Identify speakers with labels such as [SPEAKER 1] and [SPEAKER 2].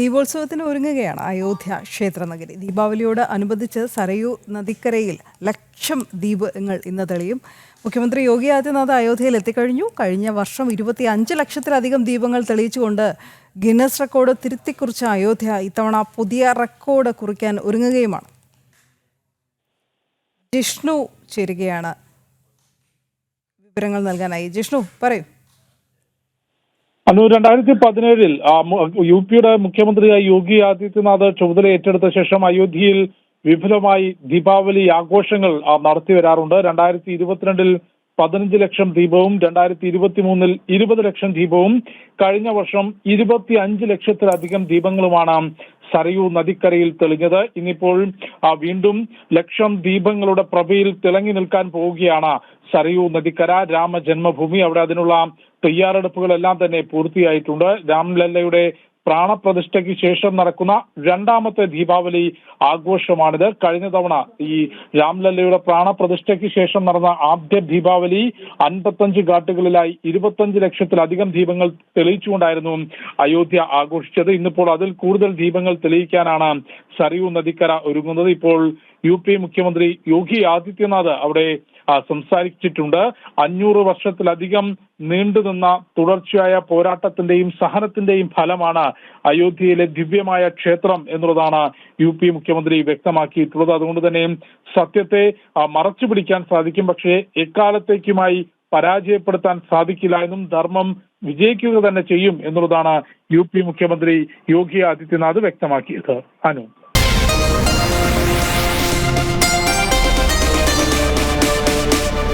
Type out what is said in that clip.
[SPEAKER 1] ദീപോത്സവത്തിന് ഒരുങ്ങുകയാണ് അയോധ്യ ക്ഷേത്രനഗരി. ദീപാവലിയോട് അനുബന്ധിച്ച് സരയൂ നദിക്കരയിൽ ലക്ഷം ദീപങ്ങൾ ഇന്ന് തെളിയും. മുഖ്യമന്ത്രി യോഗി ആദിത്യനാഥ് അയോധ്യയിൽ എത്തിക്കഴിഞ്ഞു. കഴിഞ്ഞ വർഷം ഇരുപത്തി അഞ്ച് ലക്ഷത്തിലധികം ദീപങ്ങൾ തെളിയിച്ചുകൊണ്ട് ഗിന്നസ് റെക്കോർഡ് തിരുത്തിക്കുറിച്ച അയോധ്യ ഇത്തവണ പുതിയ റെക്കോർഡ് കുറിക്കാൻ ഒരുങ്ങുകയുമാണ്. ജിഷ്ണു ചേരുകയാണ് വിവരങ്ങൾ നൽകാനായി. ജിഷ്ണു പറയൂ.
[SPEAKER 2] രണ്ടായിരത്തി പതിനേഴിൽ യു പിയുടെ മുഖ്യമന്ത്രിയായി യോഗി ആദിത്യനാഥ് ചുമതല ഏറ്റെടുത്ത ശേഷം അയോധ്യയിൽ വിപുലമായി ദീപാവലി ആഘോഷങ്ങൾ നടത്തി വരാറുണ്ട്. രണ്ടായിരത്തി ഇരുപത്തിരണ്ടിൽ പതിനഞ്ച് ലക്ഷം ദീപവും രണ്ടായിരത്തി ഇരുപത്തി മൂന്നിൽ ഇരുപത് ലക്ഷം ദീപവും. കഴിഞ്ഞ വർഷം ഇരുപത്തി അഞ്ച് ലക്ഷത്തിലധികം ദീപങ്ങളുമാണ് സരയൂ നദിക്കരയിൽ തെളിഞ്ഞത്. ഇന്നിപ്പോൾ വീണ്ടും ലക്ഷം ദീപങ്ങളുടെ പ്രഭയിൽ തിളങ്ങി നിൽക്കാൻ പോവുകയാണ് സരയൂ നദിക്കര. രാമജന്മഭൂമി അവിടെ അതിനുള്ള തയ്യാറെടുപ്പുകളെല്ലാം തന്നെ പൂർത്തിയായിട്ടുണ്ട്. രാംലല്ലയുടെ പ്രാണപ്രതിഷ്ഠയ്ക്ക് ശേഷം നടക്കുന്ന രണ്ടാമത്തെ ദീപാവലി ആഘോഷമാണിത്. കഴിഞ്ഞ തവണ ഈ രാംലല്ലയുടെ പ്രാണപ്രതിഷ്ഠയ്ക്ക് ശേഷം നടന്ന ആദ്യ ദീപാവലി അൻപത്തഞ്ച് ഘാട്ടുകളിലായി ഇരുപത്തഞ്ച് ലക്ഷത്തിലധികം ദീപങ്ങൾ തെളിയിച്ചുകൊണ്ടായിരുന്നു അയോധ്യ ആഘോഷിച്ചത്. ഇന്നിപ്പോൾ അതിൽ കൂടുതൽ ദീപങ്ങൾ തെളിയിക്കാനാണ് സറിയു നദിക്കര ഒരുങ്ങുന്നത്. ഇപ്പോൾ യു പി മുഖ്യമന്ത്രി യോഗി ആദിത്യനാഥ് അവിടെ സംസാരിച്ചിട്ടുണ്ട്. അഞ്ഞൂറ് വർഷത്തിലധികം നീണ്ടുനിന്ന തുടർച്ചയായ പോരാട്ടത്തിന്റെയും സഹനത്തിന്റെയും ഫലമാണ് അയോധ്യയിലെ ദിവ്യമായ ക്ഷേത്രം എന്നുള്ളതാണ് യു പി മുഖ്യമന്ത്രി വ്യക്തമാക്കിയിട്ടുള്ളത്. അതുകൊണ്ട് തന്നെ സത്യത്തെ മറച്ചു പിടിക്കാൻ സാധിക്കും. പക്ഷേ എക്കാലത്തേക്കുമായി പരാജയപ്പെടുത്താൻ സാധിക്കില്ല എന്നും ധർമ്മം വിജയിക്കുക തന്നെ ചെയ്യും എന്നുള്ളതാണ് യു പി മുഖ്യമന്ത്രി യോഗി ആദിത്യനാഥ് വ്യക്തമാക്കിയത്. അനു.